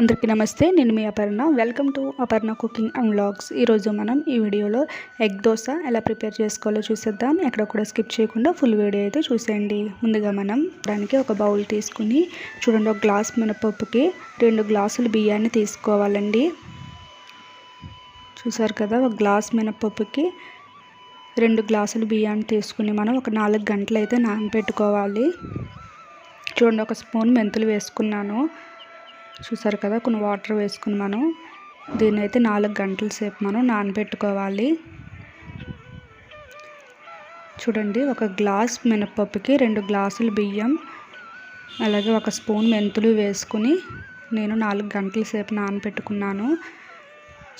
అందరికీ నమస్తే నేను మీ Aparna. Welcome to Aparna cooking and vlogs ఈరోజు మనం ఈ వీడియోలో ఎగ్ దోశ ఎలా ప్రిపేర్ చేసుకోవాలో చూసేద్దాం. ఎక్కడ కూడా స్కిప్ చేయకుండా ఫుల్ వీడియో అయితే చూసేయండి. ముందుగా మనం దానికి ఒక బౌల్ తీసుకుని చూడండి ఒక గ్లాస్ మినపప్పుకి రెండు గ్లాసులు బియ్యాన్ని తీసుకోవాలండి. చూసారు కదా ఒక గ్లాస్ మినపప్పుకి రెండు గ్లాసులు బియ్యాన్ని తీసుకుని మనం ఒక నాలుగు గంటలు అయితే నానబెట్టుకోవాలి. చూడండి ఒక స్పూన్ మెంతులు వేసుకున్నాను. చూసారు కదా కొన్ని వాటర్ వేసుకుని మనం దీన్ని అయితే నాలుగు గంటల సేపు మనం నానబెట్టుకోవాలి. చూడండి ఒక గ్లాస్ మినపప్పుకి రెండు గ్లాసులు బియ్యం అలాగే ఒక స్పూన్ మెంతులు వేసుకుని నేను నాలుగు గంటల సేపు నానబెట్టుకున్నాను.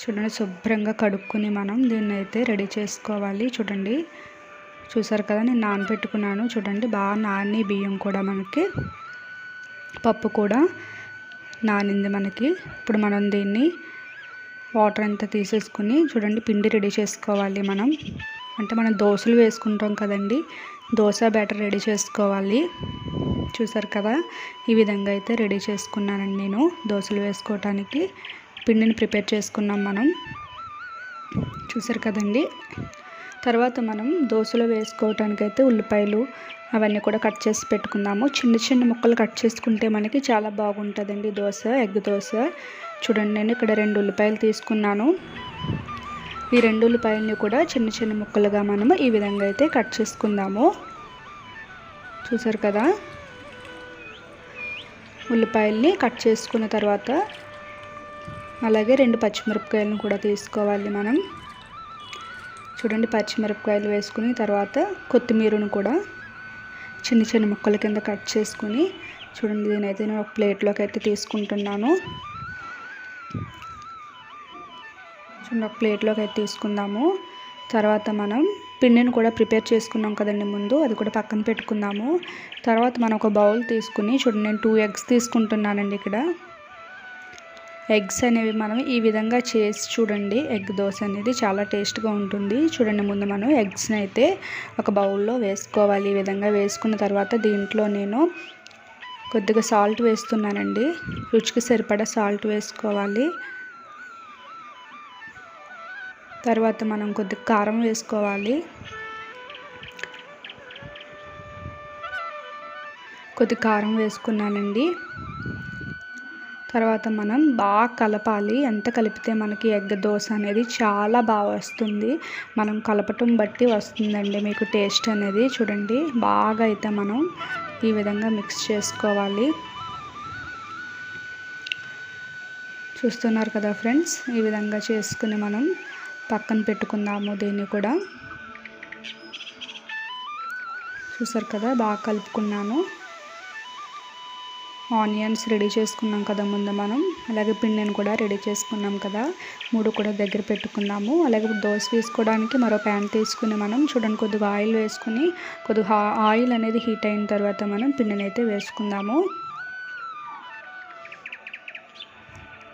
చూడండి శుభ్రంగా కడుక్కొని మనం దీన్ని అయితే రెడీ చేసుకోవాలి. చూడండి చూసారు కదా నేను నానబెట్టుకున్నాను. చూడండి బాగా నాని బియ్యం కూడా మనకి పప్పు కూడా నానింది మనకి. ఇప్పుడు మనం దీన్ని వాటర్ అంతా తీసేసుకుని చూడండి పిండి రెడీ చేసుకోవాలి మనం. అంటే మనం దోశలు వేసుకుంటాం కదండి దోశ బ్యాటర్ రెడీ చేసుకోవాలి. చూసారు కదా ఈ విధంగా అయితే రెడీ చేసుకున్నానండి నేను దోశలు వేసుకోవటానికి. పిండిని ప్రిపేర్ చేసుకున్నాం మనం. చూసారు కదండి తర్వాత మనం దోశలో వేసుకోవటానికైతే ఉల్లిపాయలు అవన్నీ కూడా కట్ చేసి పెట్టుకుందాము. చిన్న చిన్న ముక్కలు కట్ చేసుకుంటే మనకి చాలా బాగుంటుందండి దోశ ఎగ్ దోశ. చూడండి నేను ఇక్కడ రెండు ఉల్లిపాయలు తీసుకున్నాను. ఈ రెండు ఉల్లిపాయలని కూడా చిన్న చిన్న ముక్కలుగా మనము ఈ విధంగా అయితే కట్ చేసుకుందాము. చూసారు కదా? ఉల్లిపాయల్ని కట్ చేసుకున్న తర్వాత అలాగే రెండు పచ్చిమిరపకాయలను కూడా తీసుకోవాలి మనం. చూడండి పచ్చిమిరపకాయలు వేసుకుని తర్వాత కొత్తిమీరను కూడా చిన్న చిన్న ముక్కల కింద కట్ చేసుకుని చూడండి దీనైతే నేను ఒక ప్లేట్లోకి అయితే తీసుకుంటున్నాను. చూడండి ఒక ప్లేట్లోకి అయితే తీసుకుందాము. తర్వాత మనం పిండిని కూడా ప్రిపేర్ చేసుకున్నాం కదండి ముందు అది కూడా పక్కన పెట్టుకుందాము. తర్వాత మనం ఒక బౌల్ తీసుకుని చూడండి నేను టూ ఎగ్స్ తీసుకుంటున్నానండి ఇక్కడ. ఎగ్స్ అనేవి మనం ఈ విధంగా చేసి చూడండి. ఎగ్ దోశ అనేది చాలా టేస్ట్గా ఉంటుంది. చూడండి ముందు మనం ఎగ్స్ని అయితే ఒక బౌల్లో వేసుకోవాలి. ఈ విధంగా వేసుకున్న తర్వాత దీంట్లో నేను కొద్దిగా సాల్ట్ వేస్తున్నానండి. రుచికి సరిపడా సాల్ట్ వేసుకోవాలి. తర్వాత మనం కొద్దిగా కారం వేసుకోవాలి. కొద్ది కారం వేసుకున్నానండి. తర్వాత మనం బాగా కలపాలి. ఎంత కలిపితే మనకి ఎగ్ దోశ అనేది చాలా బాగా వస్తుంది. మనం కలపటం బట్టి వస్తుందండి మీకు టేస్ట్ అనేది. చూడండి బాగా అయితే మనం ఈ విధంగా మిక్స్ చేసుకోవాలి. చూస్తున్నారు కదా ఫ్రెండ్స్ ఈ విధంగా చేసుకుని మనం పక్కన పెట్టుకుందాము దీన్ని కూడా. చూసారు కదా బాగా కలుపుకున్నాను. ఆనియన్స్ రెడీ చేసుకున్నాం కదా ముందు మనం. అలాగే పిండిని కూడా రెడీ చేసుకున్నాం కదా. మూడు కూడా దగ్గర పెట్టుకున్నాము. అలాగే దోశ వేసుకోవడానికి మరో ప్యాన్ తీసుకుని మనం చూడండి కొద్దిగా ఆయిల్ వేసుకుని కొద్దిగా ఆయిల్ అనేది హీట్ అయిన తర్వాత మనం పిండిని అయితే వేసుకుందాము.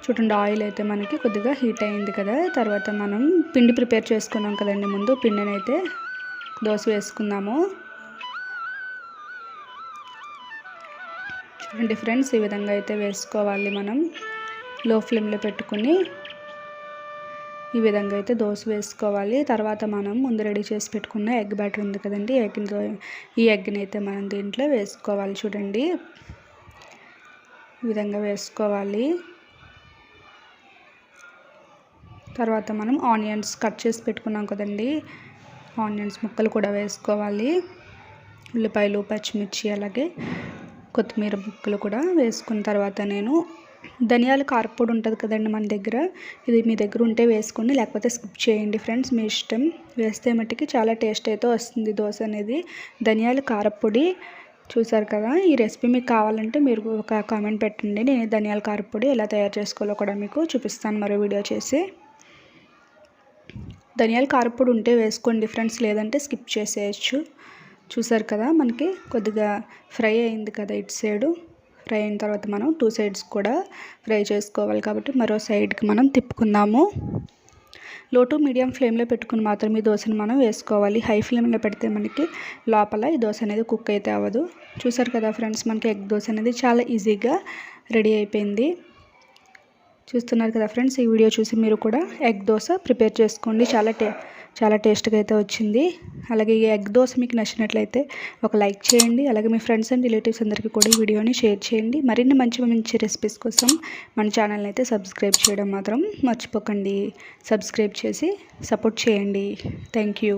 చూడండి ఆయిల్ అయితే మనకి కొద్దిగా హీట్ అయింది కదా. తర్వాత మనం పిండి ప్రిపేర్ చేసుకున్నాం కదండి ముందు. పిండిని అయితే దోశ వేసుకుందాము. చూడండి ఫ్రెండ్స్ ఈ విధంగా అయితే వేసుకోవాలి మనం. లో ఫ్లేమ్లో పెట్టుకుని ఈ విధంగా అయితే దోశ వేసుకోవాలి. తర్వాత మనం ముందు రెడీ చేసి పెట్టుకున్న ఎగ్ బ్యాటర్ ఉంది కదండి ఎగ్ ఈ ఎగ్ని అయితే మనం దీంట్లో వేసుకోవాలి చూడండి. ఈ విధంగా వేసుకోవాలి. తర్వాత మనం ఆనియన్స్ కట్ చేసి పెట్టుకున్నాం కదండి ఆనియన్స్ ముక్కలు కూడా వేసుకోవాలి. ఉల్లిపాయలు పచ్చిమిర్చి అలాగే కొత్తిమీర ముక్కలు కూడా వేసుకున్న తర్వాత నేను ధనియాల కారపొడి ఉంటుంది కదండి మన దగ్గర ఇది మీ దగ్గర ఉంటే వేసుకోండి లేకపోతే స్కిప్ చేయండి ఫ్రెండ్స్ మీ ఇష్టం. వేస్తే మట్టికి చాలా టేస్ట్ అయితే వస్తుంది దోశ అనేది. ధనియాల కారపొడి చూసారు కదా ఈ రెసిపీ మీకు కావాలంటే మీరు ఒక కామెంట్ పెట్టండి. నేను ధనియాల కారపొడి ఎలా తయారు చేసుకోవాలో కూడా మీకు చూపిస్తాను మరో వీడియో చేసి. ధనియాల కారపొడి ఉంటే వేసుకోండి ఫ్రెండ్స్ లేదంటే స్కిప్ చేసేయచ్చు. చూసారు కదా మనకి కొద్దిగా ఫ్రై అయింది కదా ఇటు సైడు. ఫ్రై అయిన తర్వాత మనం టూ సైడ్స్ కూడా ఫ్రై చేసుకోవాలి కాబట్టి మరో సైడ్కి మనం తిప్పుకుందాము. లో టు మీడియం ఫ్లేమ్లో పెట్టుకుని మాత్రం ఈ దోశను మనం వేసుకోవాలి. హై ఫ్లేమ్లో పెడితే మనకి లోపల ఈ దోశ అనేది కుక్ అయితే అవ్వదు. చూసారు కదా ఫ్రెండ్స్ మనకి ఎగ్ దోశ అనేది చాలా ఈజీగా రెడీ అయిపోయింది. చూస్తున్నారు కదా ఫ్రెండ్స్ ఈ వీడియో చూసి మీరు కూడా ఎగ్ దోశ ప్రిపేర్ చేసుకోండి. చాలా టే చాలా టేస్ట్గా అయితే వచ్చింది. అలాగే ఈ ఎగ్ దోశ మీకు నచ్చినట్లయితే ఒక లైక్ చేయండి. అలాగే మీ ఫ్రెండ్స్ అండ్ రిలేటివ్స్ అందరికీ కూడా ఈ వీడియోని షేర్ చేయండి. మరిన్ని మంచి మంచి రెసిపీస్ కోసం మన ఛానల్ని అయితే సబ్స్క్రైబ్ చేయడం మాత్రం మర్చిపోకండి. సబ్స్క్రైబ్ చేసి సపోర్ట్ చేయండి. Thank you.